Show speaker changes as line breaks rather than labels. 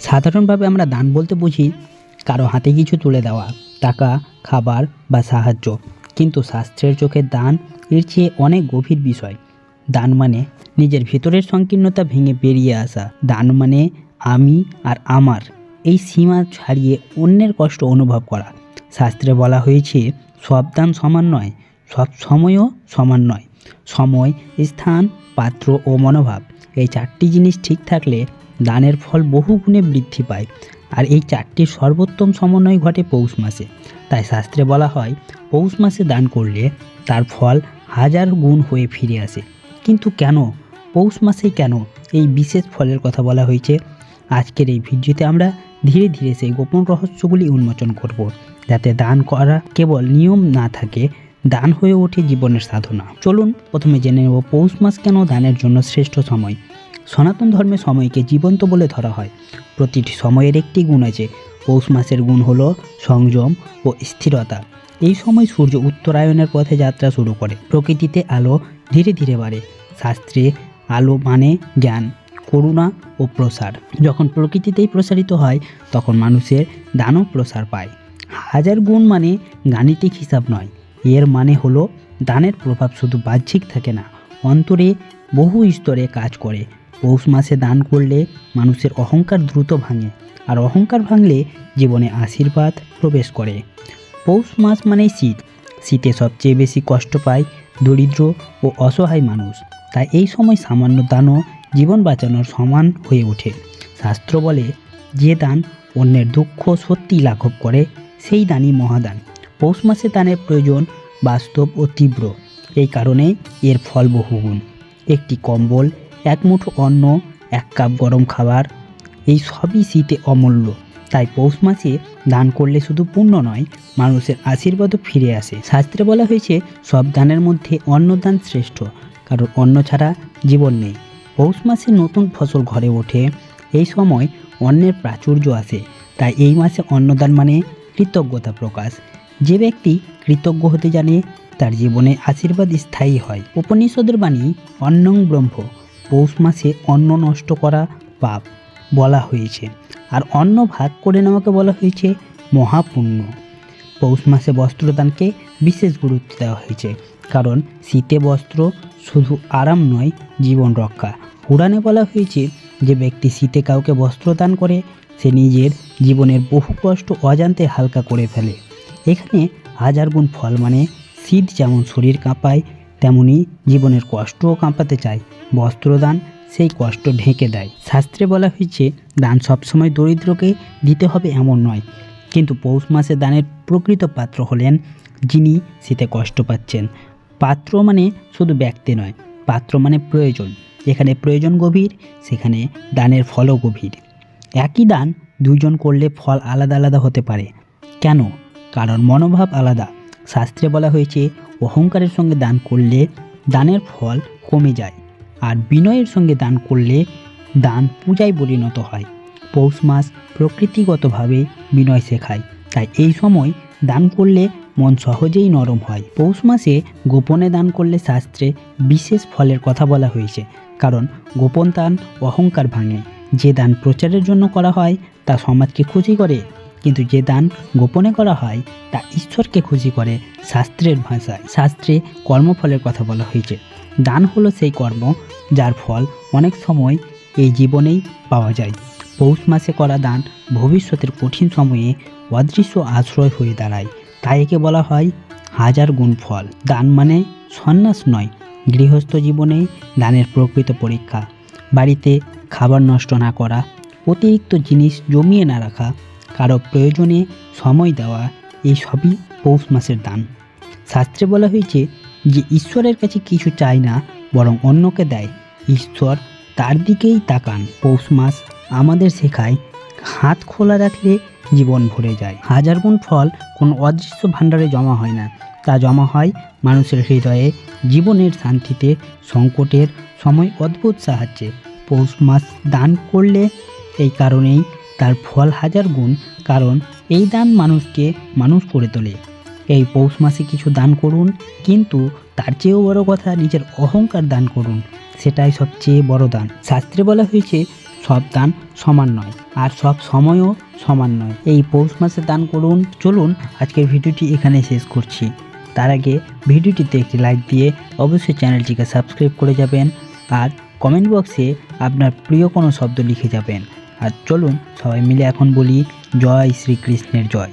সাধারণভাবে আমরা দান বলতে বুঝি কারও হাতে কিছু তুলে দেওয়া, টাকা, খাবার বা সাহায্য। কিন্তু শাস্ত্রের চোখে দান এর চেয়ে অনেক গভীর বিষয়। দান মানে নিজের ভিতরের সংকীর্ণতা ভেঙে বেরিয়ে আসা। দান মানে আমি আর আমার, এই সীমা ছাড়িয়ে অন্যের কষ্ট অনুভব করা। শাস্ত্রে বলা হয়েছে, সব দান সমান নয়, সব সময়ও সমান নয়। সময়, স্থান, পাত্র ও মনোভাব, এই চারটি জিনিস ঠিক থাকলে দানের ফল বহু গুণে বৃদ্ধি পায় আর এই চারটির সর্বোত্তম সমন্বয় ঘটে পৌষ মাসে। তাই শাস্ত্রে বলা হয়, পৌষ মাসে দান করলে তার ফল হাজার গুণ হয়ে ফিরে আসে। কিন্তু কেন? পৌষ মাসেই কেন এই বিশেষ ফলের কথা বলা হয়েছে? আজকের এই ভিডিওতে আমরা ধীরে ধীরে সেই গোপন রহস্যগুলি উন্মোচন করব, যাতে দান করা কেবল নিয়ম না থাকে, দান হয়ে ওঠে জীবনের সাধনা। চলুন, প্রথমে জেনে নেব পৌষ মাস কেন দানের জন্য শ্রেষ্ঠ সময়। সনাতন ধর্মে সময়কে জীবন্ত বলে ধরা হয়। প্রতিটি সময়ের একটি গুণ আছে। পৌষ মাসের গুণ হলো সংযম ও স্থিরতা। এই সময় সূর্য উত্তরায়ণের পথে যাত্রা শুরু করে। প্রকৃতিতে আলো ধীরে ধীরে বাড়ে। শাস্ত্রে আলো মানে জ্ঞান, করুণা ও প্রসার। যখন প্রকৃতিতেই প্রসারিত হয়, তখন মানুষের দানও প্রসার পায়। হাজার গুণ মানে গাণিতিক হিসাব নয়। এর মানে হলো দানের প্রভাব শুধু বাহ্যিক থাকে না, অন্তরে বহু স্তরে কাজ করে। পৌষ মাসে দান করলে মানুষের অহংকার দ্রুত ভাঙে আর অহংকার ভাঙলে জীবনে আশীর্বাদ প্রবেশ করে। পৌষ মাস মানেই শীত। শীতে সবচেয়ে বেশি কষ্ট পায় দরিদ্র ও অসহায় মানুষ। তাই এই সময় সামান্য দানও জীবন বাঁচানোর সমান হয়ে ওঠে। শাস্ত্র বলে, যে দান অন্যের দুঃখ সত্যি লাঘব করে, সেই দানই মহাদান। পৌষ মাসে দানের প্রয়োজন বাস্তব ও তীব্র। এই কারণে এর ফল বহুগুণ। একটি কম্বল এক মুঠো অন্ন, এক কাপ গরম খাবার, এই সবই শীতে অমূল্য। তাই পৌষ মাসে দান করলে শুধু পুণ্য নয়, মানুষের আশীর্বাদও ফিরে আসে। শাস্ত্রে বলা হয়েছে, সব দানের মধ্যে অন্নদান শ্রেষ্ঠ, কারণ অন্ন ছাড়া জীবন নেই। পৌষ মাসে নতুন ফসল ঘরে ওঠে, এই সময় অন্নের প্রাচুর্য আসে। তাই এই মাসে অন্নদান মানে কৃতজ্ঞতা প্রকাশ। যে ব্যক্তি কৃতজ্ঞ হতে জানে, তার জীবনে আশীর্বাদ স্থায়ী হয়। উপনিষদের বাণী, অন্নং ব্রহ্ম। পৌষ মাসে অন্ন নষ্ট করা পাপ বলা হয়েছে। আর অন্ন ভাগ করে নেওয়াকে বলা হয়েছে মহাপুণ্য। পৌষ মাসে বস্ত্রদানকে বিশেষ গুরুত্ব দেওয়া হয়েছে। কারণ শীতে বস্ত্র শুধু আরাম নয়, জীবন রক্ষা। পুরাণে বলা হয়েছে যে ব্যক্তি শীতে কাউকে বস্ত্র দান করে, সে নিজের জীবনের বহু কষ্ট অজান্তে হালকা করে ফেলে। এখানে হাজার গুণ ফল মানে শীত যেমন শরীর কাঁপায়, তেমনি জীবনের কষ্টও কাঁপাতে চায়। বস্ত্রদান সেই কষ্ট ঢেকে দেয়। শাস্ত্রে বলা হয়েছে, দান সবসময় দরিদ্রকে দিতে হবে এমন নয়। কিন্তু পৌষ মাসে দানের প্রকৃত পাত্র হলেন যিনি শীতে কষ্ট পাচ্ছেন। পাত্র মানে শুধু ব্যক্তি নয়, পাত্র মানে প্রয়োজন। যেখানে প্রয়োজন গভীর, সেখানে দানের ফলও গভীর। একই দান দুজন করলে ফল আলাদা আলাদা হতে পারে। কেন? কারণ মনোভাব আলাদা। শাস্ত্রে বলা হয়েছে, অহংকারের সঙ্গে দান করলে দানের ফল কমে যায়। আর বিনয়ের সঙ্গে দান করলে দান পূজায় পরিণত হয়। পৌষ মাস প্রকৃতিগতভাবে বিনয় শেখায়, তাই এই সময় দান করলে মন সহজেই নরম হয়। পৌষ মাসে গোপনে দান করলে শাস্ত্রে বিশেষ ফলের কথা বলা হয়েছে, কারণ গোপন দান অহংকার ভাঙে। যে দান প্রচারের জন্য করা হয়, তা সমাজকে খুশি করে, কিন্তু যে দান গোপনে করা হয়, তা ঈশ্বরকে খুশি করে, শাস্ত্রের ভাষায়। শাস্ত্রে কর্মফলের কথা বলা হয়েছে। দান হলো সেই কর্ম, যার ফল অনেক সময় এই জীবনেই পাওয়া যায়। পৌষ মাসে করা দান ভবিষ্যতের কঠিন সময়ে অদৃশ্য আশ্রয় হয়ে দাঁড়ায়। তাই একে বলা হয় হাজার গুণ ফল। দান মানে সন্ন্যাস নয়, গৃহস্থ জীবনে দানের প্রকৃত পরীক্ষা। বাড়িতে খাবার নষ্ট না করা, অতিরিক্ত জিনিস জমিয়ে না রাখা, কারও প্রয়োজনে সময় দেওয়া এই সবই পৌষ মাসের দান। শাস্ত্রে বলা হয়েছে যে ঈশ্বরের কাছে কিছু চায় না, বরং অন্যকে দেয়। ঈশ্বর তার দিকেই তাকান। পৌষ মাস আমাদের শেখায়, হাত খোলা রাখলে জীবন ভরে যায়। হাজার গুণ ফল কোনো অদৃশ্য ভাণ্ডারে জমা হয় না। তা জমা হয় মানুষের হৃদয়ে, জীবনের শান্তিতে, সংকটের সময় অদ্ভুত সাহায্যে। পৌষ মাস দান করলে এই কারণেই তার ফল হাজার গুণ, কারণ এই দান মানুষকে মানুষ করে তোলে। এই পৌষ মাসে কিছু দান করুন, কিন্তু তার চেয়েও বড় কথা নিজের অহংকার দান করুন, সেটাই সবচেয়ে বড় দান। শাস্ত্রে বলা হয়েছে, সব দান সমান নয়, আর সব সময়ও সমান নয়। এই পৌষ মাসে দান করুন। চলুন, আজকের ভিডিওটি এখানে শেষ করছি। তার আগে ভিডিওটিতে একটি লাইক দিয়ে অবশ্যই চ্যানেলটিকে সাবস্ক্রাইব করে যাবেন, আর কমেন্ট বক্সে আপনার প্রিয় কোনো শব্দ লিখে যাবেন। আর চলুন, সবাই মিলে এখন বলি, জয় শ্রীকৃষ্ণের জয়।